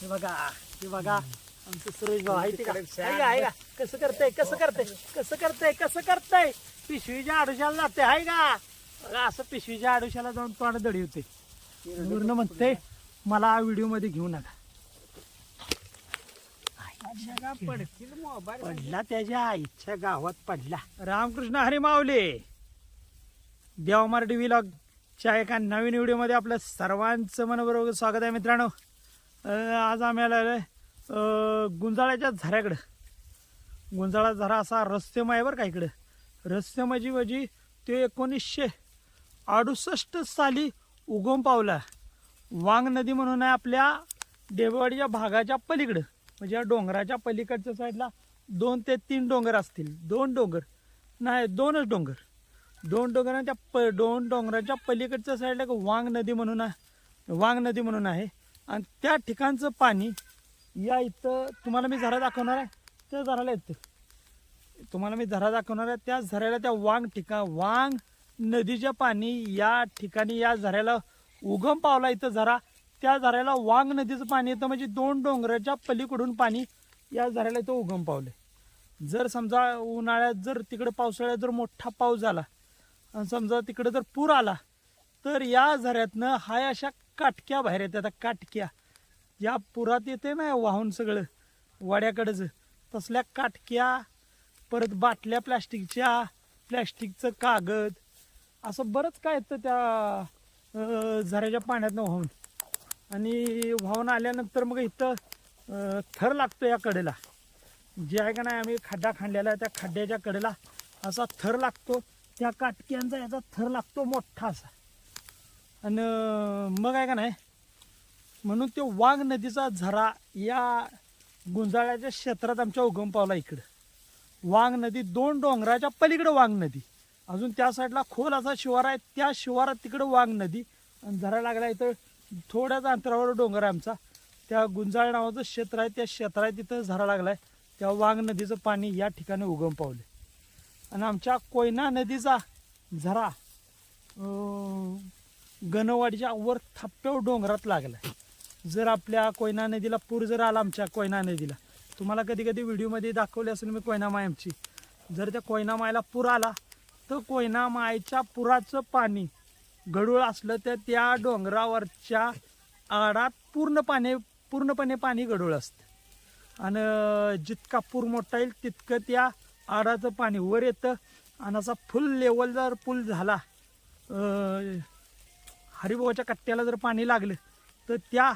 हे बघा हे बघा. आमचं सुरेश भाऊ आहे ते का? आहे का? आहे का? कसं करतंय कसं करतंय? कसं करतंय कसं करतंय? पिशवीच्या आडुशाला जाते आहे का? बघा असं पिशवीच्या आडुशाला जाऊन तोंड दडी होते. पूर्ण म्हणते मला व्हिडिओमध्ये घेऊ नका. पडतील मोबाईल. पडला त्याच्या आईच्या गावात पडला. रामकृष्ण हरी माऊले. देव मराठी विलॉग च्या एका नवीन व्हिडिओमध्ये आपलं सर्वांचं मनबरोबर स्वागत आहे मित्रांनो. आज आम्ही आलेलो आहे गुंजाळ्याच्या झऱ्याकडं. गुंजाळा झरा असा रस्तेमय आहे बरं का इकडं. रस्तेमाची म्हणजे ते एकोणीसशे अडुसष्ट साली उगम पावला. वांग नदी म्हणून आहे आपल्या देववाडीच्या भागाच्या पलीकडं. म्हणजे या डोंगराच्या पलीकडच्या साईडला दोन ते तीन डोंगर असतील. दोन डोंगर. नाही दोनच डोंगर. दोन डोंगरांच्या प दोन डोंगराच्या पलीकडच्या साईडला एक वांग नदी म्हणून आहे. वांग नदी म्हणून आहे. आणि त्या ठिकाणचं पाणी या इथं तुम्हाला मी झरा दाखवणार आहे. त्या झराला येतं. तुम्हाला मी झरा दाखवणार आहे. त्या झऱ्याला त्या वांग ठिका वांग नदीच्या पाणी या ठिकाणी या झऱ्याला उगम पावला इथं झरा. त्या झऱ्याला वांग नदीचं पाणी येतं. म्हणजे दोन डोंगराच्या पलीकडून पाणी या झऱ्याला इथं उगम पावलं जर समजा उन्हाळ्यात जर तिकडं पावसाळ्यात जर मोठा पाऊस झाला आणि समजा तिकडं जर पूर आला तर या झऱ्यातनं हाय अशा काटक्या बाहेर येतात आता काटक्या. या पुरात येते ना वाहून सगळं. वाड्याकडंच. तसल्या काटक्या परत बाटल्या प्लॅस्टिकच्या प्लॅस्टिकचं कागद. असं बरंच काय येतं त्या झऱ्याच्या पाण्यातनं वाहून. आणि वाहून आल्यानंतर मग इथं थर लागतो या कडेला. जे आहे का नाही आम्ही खड्डा खांडलेला आहे त्या खड्ड्याच्या कडेला असा थर लागतो. त्या काटक्यांचा याचा थर लागतो मोठा असा. आणि मग आहे का नाही? म्हणून ते वाघ नदीचा झरा या गुंजाळ्याच्या क्षेत्रात आमच्या उगम पावला इकडं. वाघ नदी दोन डोंगराच्या पलीकडं वाघ नदी. अजून त्या साईडला खोल असा शिवार आहे त्या शिवारात तिकडं वाघ नदी. आणि झरा लागला इथं थोड्याच अंतरावर डोंगर आहे आमचा. त्या गुंजाळ नावाचं क्षेत्र आहे त्या क्षेत्रात तिथं झरा लागलाय. त्या वाघ नदीचं पाणी या ठिकाणी उगम पावले आणि आमच्या कोयना नदीचा झरा गणवाडीच्या वर थप्प्यावर डोंगरात लागला. जर आपल्या कोयना नदीला पूर जर आला आमच्या कोयना नदीला. तुम्हाला कधी कधी व्हिडिओमध्ये दाखवली असेल मी कोयना मायमची जर त्या कोयना मायला पूर आला तर कोयना मायच्या पुराचं पाणी गडूळ असलं तर त्या डोंगरावरच्या आडात पूर्ण पाणी पूर्णपणे पाणी गडूळ असतं. आणि जितका पूर मोठा येईल तितकं त्या आडाचं पाणी वर येतं. आणि असा फुल लेवल जर पूल झाला हरिभावाच्या कट्ट्याला जर पाणी लागलं तर त्या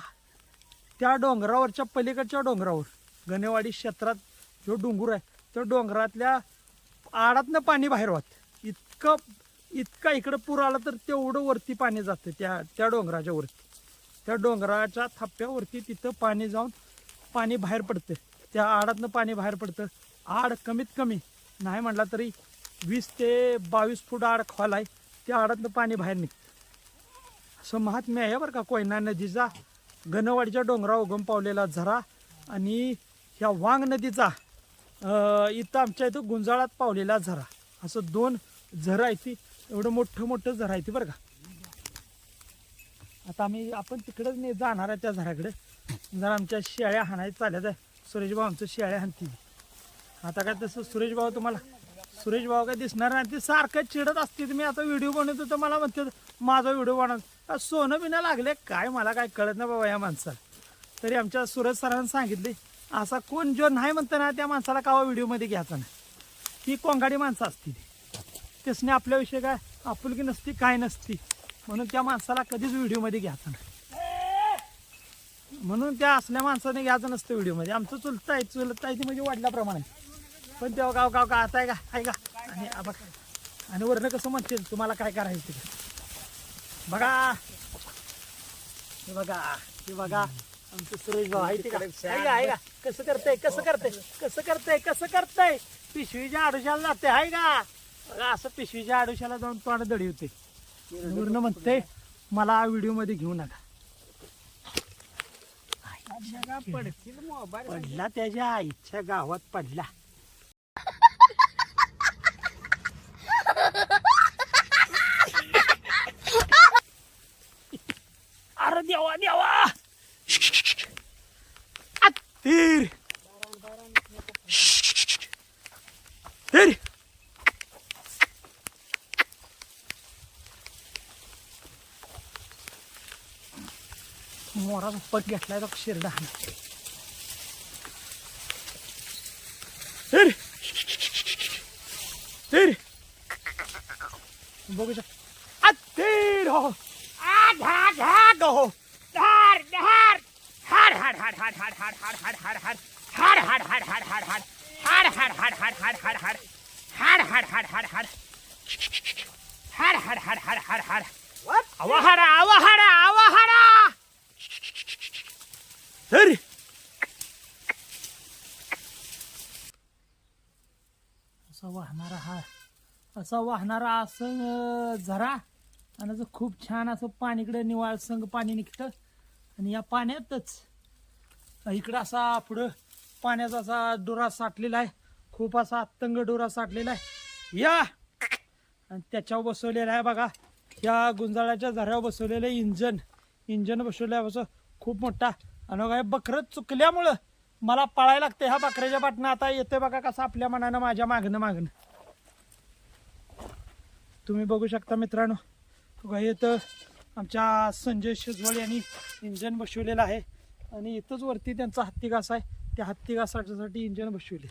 त्या डोंगरावरच्या पलीकडच्या डोंगरावर गणेवाडी क्षेत्रात जो डोंगर आहे त्या डोंगरातल्या आडातनं पाणी बाहेर वाहत. इतकं इतका इकडं पूर आला तर तेवढं वरती पाणी जातं त्या त्या डोंगराच्या वरती. त्या डोंगराच्या थाप्प्यावरती तिथं पाणी जाऊन पाणी बाहेर पडतं. त्या आडातनं पाणी बाहेर पडतं. आड कमीत कमी नाही म्हटला तरी वीस ते बावीस फूट आड खोल आहे. त्या आडातनं पाणी बाहेर निघतं. असं महात्म्य आहे बरं का. कोयना नदीचा घनवाडीच्या डोंगरा उगम पावलेला झरा आणि ह्या वांग नदीचा इथं आमच्या इथं गुंजाळात पावलेला झरा. असं दोन झरं आहे ती. एवढं मोठं मोठं झरं आहे ती बरं का. आता आम्ही आपण तिकडंच नाही जाणार आहे त्या झराकडे जर आमच्या शेळ्या हाणायच्या चालल्यात आहे. सुरेशभाऊ आमचं शेळ्या हाणतील. आता काय तसं सुरेश भाऊ तुम्हाला सुरेश भाऊ काय दिसणार नाही. ते सारखं चिडत असते मी आता व्हिडिओ बनवतो तर मला म्हणते माझा व्हिडिओ बनव. सोनं बिना लागले? काय मला काय कळत नाही बाबा या माणसाला. तरी आमच्या सुरज सरांनी सांगितले असा कोण जो नाही म्हणतो ना त्या माणसाला कावा व्हिडिओमध्ये घ्यायचा नाही. ती कोंगाडी माणसं असती ती त्यासने आपल्याविषयी काय आपुलकी नसती काय नसती. म्हणून त्या माणसाला कधीच व्हिडिओमध्ये घ्यायचं नाही. म्हणून त्या असल्या माणसाने घ्यायचं नसतं व्हिडिओमध्ये आमचं चुलत आहे चुलत आहे ती म्हणजे वाढल्याप्रमाणे पण तेव्हा गाव गाव का आता आहे का? आहे का? आणि आणि वरनं कसं म्हणतील? तुम्हाला काय करायचं? तिकडे बघा. हे बघा हे बघा. आमचं सुरेश भाऊ आहे ते का? आहे का आहे का? कसं करतंय कसं करतंय कसं करतंय कसं करतंय? पिशवीच्या आडुशाला जाते आहे का? बघा असं पिशवीच्या आडुशाला जाऊन तोंड दडी होते. वरनं म्हणते मला व्हिडिओमध्ये घेऊ नका. पडतील मोबाईल. पडला त्याच्या आईच्या गावात पडला अरे देवा देवा तीर तीर मोरा पट घेतलाय तो शिरडा तीर तीर बघू शकता अरे असा वाहणारा हा. असा वाहणारा असं झरा आणि असं खूप छान असं पाणीकडे निवाळ संग पाणी निघतं. आणि या पाण्यातच इकडं असा पुढं पाण्याचा असा डोरा साठलेला आहे. खूप असा अत्तंग डोरा साठलेला आहे. या! आणि त्याच्यावर बसवलेला आहे बघा. या गुंजाळाच्या झऱ्यावर बसवलेलं इंजन. इंजन बसवलं आहे बस खूप मोठा आणि बघा बकरं चुकल्यामुळं मला पळायला लागते ह्या बकऱ्याच्या पाटणं आता येते बघा कसं आपल्या मनानं माझ्या मागणं मागणं तुम्ही बघू शकता मित्रांनो. बघा इथं आमच्या संजय शिजवळ यांनी इंजन बसवलेलं आहे. आणि इथंच वरती त्यांचा हत्ती घास आहे. त्या हत्ती इंजन बसवले.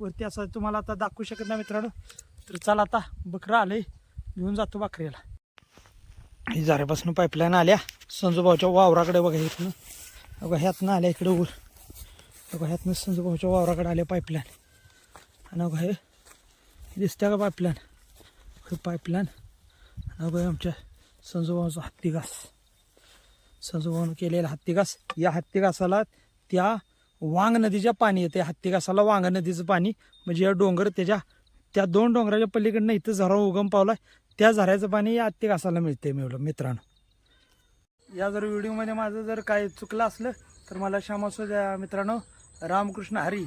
वरती असं तुम्हाला आता दाखवू शकत नाही मित्रांनो. तर चला आता बकरं आलंय घेऊन जातो बकऱ्याला. ही झाऱ्यापासून पाईपलाईन आल्या. संजूभाऊच्या वावराकडे बघा इथनं. अगं ह्यातनं आल्या इकडे वर अगं ह्यातनं संजूभाऊच्या वावराकडे आल्या पाईपलाईन आणि अगं हे दिसत्या का पाईपलाईन हे पाईपलाईन आणि अगं आमच्या संजूभाऊचा हत्तीघास संजूभाऊनं केलेला हत्तीघास या हत्तीघासाला त्या वांग नदीच्या पाणी येते. हत्तीघासाला वांग नदीचं पाणी. म्हणजे या डोंगर त्याच्या त्या दोन डोंगराच्या पलीकडनं इथं झरा उगम पावला त्या झऱ्याचं पाणी या हत्तीघासाला मिळते मिळलं मित्रांनो. या जर व्हिडिओमध्ये माझं जर काही चुकलं असलं तर मला क्षमा असू द्या मित्रांनो. रामकृष्ण हरी.